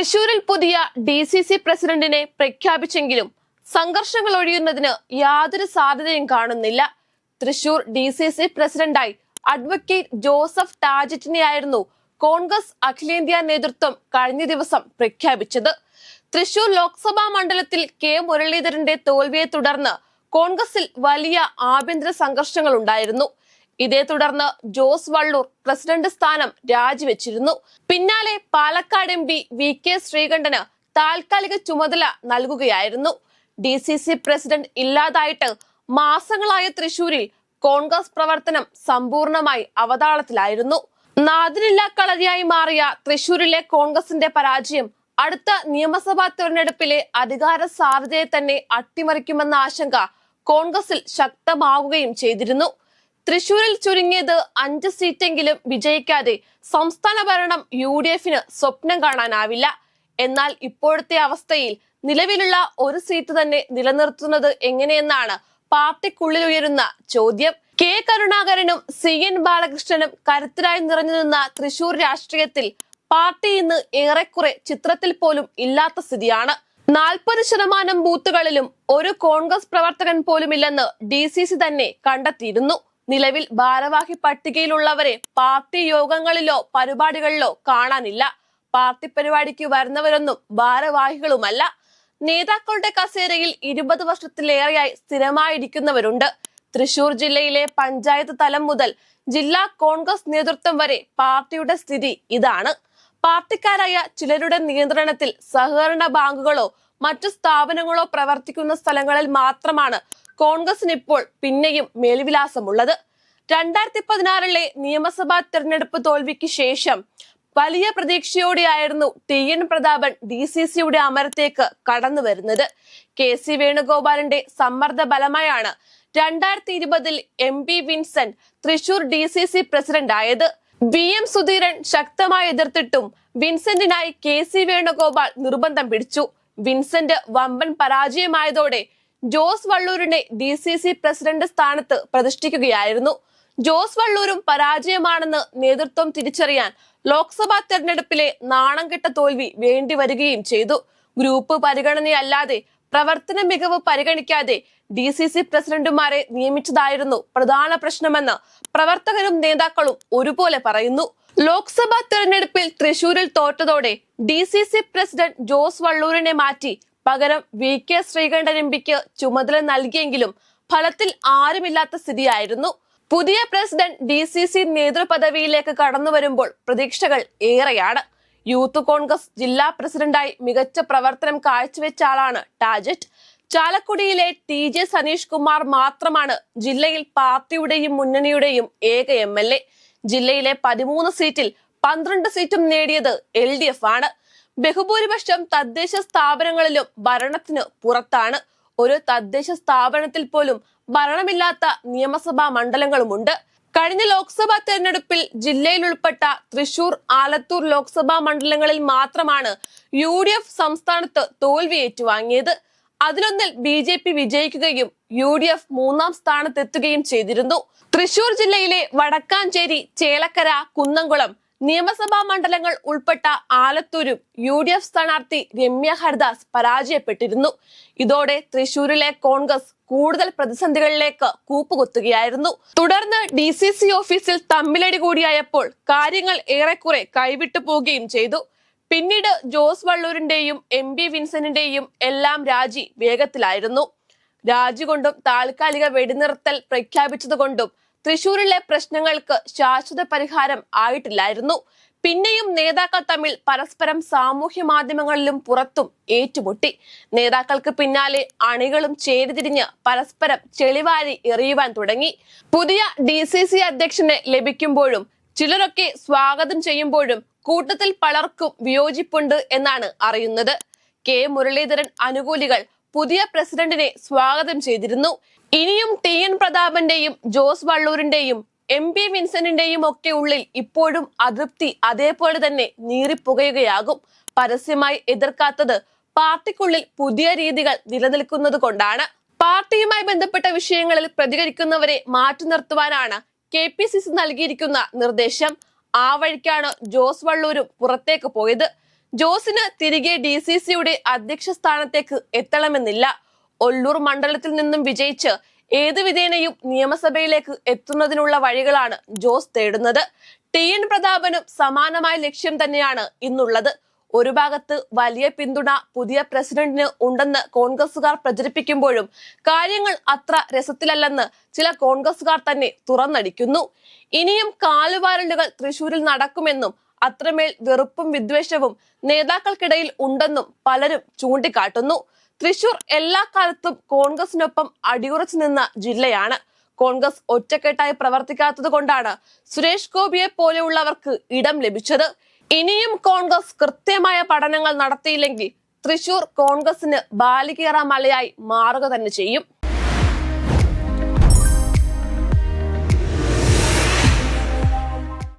തൃശൂരിൽ പുതിയ D C C പ്രസിഡന്റിനെ പ്രഖ്യാപിച്ചെങ്കിലും സംഘർഷങ്ങൾ ഒഴിയുന്നതിന് യാതൊരു സാധ്യതയും കാണുന്നില്ല. തൃശൂർ ഡി സി സി പ്രസിഡന്റായി അഡ്വക്കേറ്റ് ജോസഫ് ടാജറ്റിനെയായിരുന്നു കോൺഗ്രസ് അഖിലേന്ത്യാ നേതൃത്വം കഴിഞ്ഞ ദിവസം പ്രഖ്യാപിച്ചത്. തൃശൂർ ലോക്സഭാ മണ്ഡലത്തിൽ കെ മുരളീധരന്റെ തോൽവിയെ തുടർന്ന് കോൺഗ്രസിൽ വലിയ ആഭ്യന്തര സംഘർഷങ്ങൾ ഉണ്ടായിരുന്നു. ഇതേ തുടർന്ന് ജോസ് വള്ളൂർ പ്രസിഡന്റ് സ്ഥാനം രാജിവെച്ചിരുന്നു. പിന്നാലെ Palakkad M P V K Sreekandan താൽക്കാലിക ചുമതല നൽകുകയായിരുന്നു. ഡി സി സി പ്രസിഡന്റ് ഇല്ലാതായിട്ട് മാസങ്ങളായ തൃശൂരിൽ കോൺഗ്രസ് പ്രവർത്തനം സമ്പൂർണമായി അവതാളത്തിലായിരുന്നു. നാദിനില്ല കളരിയായി മാറിയ തൃശൂരിലെ കോൺഗ്രസിന്റെ പരാജയം അടുത്ത നിയമസഭാ തെരഞ്ഞെടുപ്പിലെ അധികാര സാധ്യതയെ തന്നെ അട്ടിമറിക്കുമെന്ന ആശങ്ക കോൺഗ്രസിൽ ശക്തമാവുകയും ചെയ്തിരുന്നു. തൃശൂരിൽ ചുരുങ്ങിയത് അഞ്ച് സീറ്റെങ്കിലും വിജയിക്കാതെ സംസ്ഥാന ഭരണം യു ഡി എഫിന് സ്വപ്നം കാണാനാവില്ല. എന്നാൽ ഇപ്പോഴത്തെ അവസ്ഥയിൽ നിലവിലുള്ള ഒരു സീറ്റ് തന്നെ നിലനിർത്തുന്നത് എങ്ങനെയെന്നാണ് പാർട്ടിക്കുള്ളിൽ ഉയരുന്ന ചോദ്യം. കെ കരുണാകരനും സി എൻ ബാലകൃഷ്ണനും കരുത്തരായി നിറഞ്ഞു നിന്ന തൃശൂർ രാഷ്ട്രീയത്തിൽ പാർട്ടി ഇന്ന് ഏറെക്കുറെ ചിത്രത്തിൽ പോലും ഇല്ലാത്ത സ്ഥിതിയാണ്. നാൽപ്പത് ശതമാനം ബൂത്തുകളിലും ഒരു കോൺഗ്രസ് പ്രവർത്തകൻ പോലുമില്ലെന്ന് ഡി സി സി തന്നെ കണ്ടെത്തിയിരുന്നു. നിലവിൽ ഭാരവാഹി പട്ടികയിലുള്ളവരെ പാർട്ടി യോഗങ്ങളിലോ പരിപാടികളിലോ കാണാനില്ല. പാർട്ടി പരിപാടിക്ക് വരുന്നവരൊന്നും ഭാരവാഹികളുമല്ല. നേതാക്കളുടെ കസേരയിൽ ഇരുപത് വർഷത്തിലേറെയായി സ്ഥിരമായിരിക്കുന്നവരുണ്ട്. തൃശൂർ ജില്ലയിലെ പഞ്ചായത്ത് തലം മുതൽ ജില്ലാ കോൺഗ്രസ് നേതൃത്വം വരെ പാർട്ടിയുടെ സ്ഥിതി ഇതാണ്. പാർട്ടിക്കാരായ ചിലരുടെ നിയന്ത്രണത്തിൽ സഹകരണ ബാങ്കുകളോ മറ്റു സ്ഥാപനങ്ങളോ പ്രവർത്തിക്കുന്ന സ്ഥലങ്ങളിൽ മാത്രമാണ് കോൺഗ്രസിന് ഇപ്പോൾ പിന്നെയും മേൽവിലാസമുള്ളത്. രണ്ടായിരത്തി പതിനാറിലെ നിയമസഭാ തെരഞ്ഞെടുപ്പ് തോൽവിക്ക് ശേഷം വലിയ പ്രതീക്ഷയോടെയായിരുന്നു T N Prathapan D C സിയുടെ അമരത്തേക്ക് കടന്നു വരുന്നത്. കെ സി വേണുഗോപാലിന്റെ സമ്മർദ്ദ ബലമായാണ് രണ്ടായിരത്തി ഇരുപതിൽ M P Vincent Thrissur D C C president ആയത്. വി എം സുധീരൻ ശക്തമായി എതിർത്തിട്ടും വിൻസെന്റിനായി കെ സി വേണുഗോപാൽ നിർബന്ധം പിടിച്ചു. വിൻസെന്റ് വമ്പൻ പരാജയമായതോടെ ജോസ് വള്ളൂരിനെ ഡി സി സി പ്രസിഡന്റ് സ്ഥാനത്ത് പ്രതിഷ്ഠിക്കുകയായിരുന്നു. ജോസ് വള്ളൂരും പരാജയമാണെന്ന് നേതൃത്വം തിരിച്ചറിയാൻ ലോക്സഭാ തെരഞ്ഞെടുപ്പിലെ നാണം കെട്ട തോൽവി വേണ്ടി വരികയും ചെയ്തു. ഗ്രൂപ്പ് പരിഗണനയല്ലാതെ പ്രവർത്തന മികവ് പരിഗണിക്കാതെ ഡി സി സി പ്രസിഡന്റുമാരെ നിയമിച്ചതായിരുന്നു പ്രധാന പ്രശ്നമെന്ന് പ്രവർത്തകരും നേതാക്കളും ഒരുപോലെ പറയുന്നു. ലോക്സഭാ തെരഞ്ഞെടുപ്പിൽ തൃശൂരിൽ തോറ്റതോടെ D C C president Jose വള്ളൂരിനെ മാറ്റി പകരം വി കെ ശ്രീകണ്ഠൻ എം പിക്ക് ചുമതല നൽകിയെങ്കിലും ഫലത്തിൽ ആരുമില്ലാത്ത സ്ഥിതിയായിരുന്നു. പുതിയ പ്രസിഡന്റ് ഡി സി സി നേതൃപദവിയിലേക്ക് കടന്നു വരുമ്പോൾ പ്രതീക്ഷകൾ ഏറെയാണ്. യൂത്ത് കോൺഗ്രസ് ജില്ലാ പ്രസിഡന്റായി മികച്ച പ്രവർത്തനം കാഴ്ചവെച്ച ആളാണ് ടാജറ്റ്. ചാലക്കുടിയിലെ ടി ജെ സനീഷ് കുമാർ മാത്രമാണ് ജില്ലയിൽ പാർട്ടിയുടെയും മുന്നണിയുടെയും ഏക എം എൽ എ. ജില്ലയിലെ പതിമൂന്ന് സീറ്റിൽ പന്ത്രണ്ട് സീറ്റും നേടിയത് എൽ ഡി എഫ് ആണ്. ബഹുഭൂരിപക്ഷം തദ്ദേശ സ്ഥാപനങ്ങളിലും ഭരണത്തിന് പുറത്താണ്. ഒരു തദ്ദേശ സ്ഥാപനത്തിൽ പോലും ഭരണമില്ലാത്ത നിയമസഭാ മണ്ഡലങ്ങളുമുണ്ട്. കഴിഞ്ഞ ലോക്സഭാ തെരഞ്ഞെടുപ്പിൽ ജില്ലയിൽ ഉൾപ്പെട്ട തൃശൂർ ആലത്തൂർ ലോക്സഭാ മണ്ഡലങ്ങളിൽ മാത്രമാണ് യു ഡി എഫ് സംസ്ഥാനത്ത് തോൽവി ഏറ്റുവാങ്ങിയത്. അതിലൊന്നിൽ ബി ജെ പി വിജയിക്കുകയും യു ഡി എഫ് മൂന്നാം സ്ഥാനത്തെത്തുകയും ചെയ്തിരുന്നു. തൃശൂർ ജില്ലയിലെ വടക്കാഞ്ചേരി ചേലക്കര കുന്നംകുളം നിയമസഭാ മണ്ഡലങ്ങൾ ഉൾപ്പെട്ട ആലത്തൂരും യു ഡി എഫ് സ്ഥാനാർത്ഥി രമ്യ ഹർദാസ് പരാജയപ്പെട്ടിരുന്നു. ഇതോടെ തൃശൂരിലെ കോൺഗ്രസ് കൂടുതൽ പ്രതിസന്ധികളിലേക്ക് കൂപ്പുകുത്തുകയായിരുന്നു. തുടർന്ന് ഡി സി സി ഓഫീസിൽ തമ്മിലടി കൂടിയായപ്പോൾ കാര്യങ്ങൾ ഏറെക്കുറെ കൈവിട്ടു പോവുകയും ചെയ്തു. പിന്നീട് ജോസ് വള്ളൂരിന്റെയും എം ബി വിൻസെന്റിന്റെയും എല്ലാം രാജി വേഗത്തിലായിരുന്നു. രാജി കൊണ്ടും താൽക്കാലിക വെടിനിർത്തൽ പ്രഖ്യാപിച്ചതുകൊണ്ടും തൃശൂരിലെ പ്രശ്നങ്ങൾക്ക് ശാശ്വത പരിഹാരം ആയിട്ടില്ലായിരുന്നു. പിന്നെയും നേതാക്കൾ തമ്മിൽ പരസ്പരം സാമൂഹ്യ മാധ്യമങ്ങളിലും പുറത്തും ഏറ്റുമുട്ടി. നേതാക്കൾക്ക് പിന്നാലെ അണികളും ചേരിതിരിഞ്ഞ് പരസ്പരം ചെളിവാരി എറിയുവാൻ തുടങ്ങി. പുതിയ ഡി സി സി അധ്യക്ഷനെ ലഭിക്കുമ്പോഴും ചിലരൊക്കെ സ്വാഗതം ചെയ്യുമ്പോഴും കൂട്ടത്തിൽ പലർക്കും വിയോജിപ്പുണ്ട് എന്നാണ് അറിയുന്നത്. കെ മുരളീധരൻ അനുകൂലികൾ പുതിയ പ്രസിഡന്റിനെ സ്വാഗതം ചെയ്തിരുന്നു. ഇനിയും ടി എൻ പ്രതാപന്റെയും ജോസ് വള്ളൂരിന്റെയും എം പി വിൻസെന്റിന്റെയും ഒക്കെ ഉള്ളിൽ ഇപ്പോഴും അതൃപ്തി അതേപോലെ തന്നെ നീറിപ്പുകയുകയാകും. പരസ്യമായി എതിർക്കാത്തത് പാർട്ടിക്കുള്ളിൽ പുതിയ രീതികൾ നിലനിൽക്കുന്നത് കൊണ്ടാണ്. പാർട്ടിയുമായി ബന്ധപ്പെട്ട വിഷയങ്ങളിൽ പ്രതികരിക്കുന്നവരെ മാറ്റി നിർത്തുവാനാണ് കെ പി സി സി നൽകിയിരിക്കുന്ന നിർദ്ദേശം. ആ വഴിക്കാണ് ജോസ് വള്ളൂരും പുറത്തേക്ക് പോയത്. ജോസിന് തിരികെ ഡി സി സിയുടെ അധ്യക്ഷ സ്ഥാനത്തേക്ക് എത്തണമെന്നില്ല. ഒല്ലൂർ മണ്ഡലത്തിൽ നിന്നും വിജയിച്ച് ഏത് വിധേനയും നിയമസഭയിലേക്ക് എത്തുന്നതിനുള്ള വഴികളാണ് ജോസ് തേടുന്നത്. ടി എൻ പ്രതാപനും സമാനമായ ലക്ഷ്യം തന്നെയാണ് ഇന്നുള്ളത്. ഒരു ഭാഗത്ത് വലിയ പിന്തുണ പുതിയ പ്രസിഡന്റിന് ഉണ്ടെന്ന് കോൺഗ്രസുകാർ പ്രചരിപ്പിക്കുമ്പോഴും കാര്യങ്ങൾ അത്ര രസത്തിലല്ലെന്ന് ചില കോൺഗ്രസുകാർ തന്നെ തുറന്നടിക്കുന്നു. ഇനിയും കാലുവാരലുകൾ തൃശൂരിൽ നടക്കുമെന്നും അത്രമേൽ വെറുപ്പും വിദ്വേഷവും നേതാക്കൾക്കിടയിൽ ഉണ്ടെന്നും പലരും ചൂണ്ടിക്കാട്ടുന്നു. തൃശൂർ എല്ലാ കാലത്തും കോൺഗ്രസിനൊപ്പം അടിയുറച്ചു നിന്ന ജില്ലയാണ്. കോൺഗ്രസ് ഒറ്റക്കെട്ടായി പ്രവർത്തിക്കാത്തത് കൊണ്ടാണ് സുരേഷ് ഗോപിയെ പോലെയുള്ളവർക്ക് ഇടം ലഭിച്ചത്. ഇനിയും കോൺഗ്രസ് കൃത്യമായ പഠനങ്ങൾ നടത്തിയില്ലെങ്കിൽ തൃശൂർ കോൺഗ്രസിന് ബാലികേറ മലയായി മാറുക തന്നെ ചെയ്യും.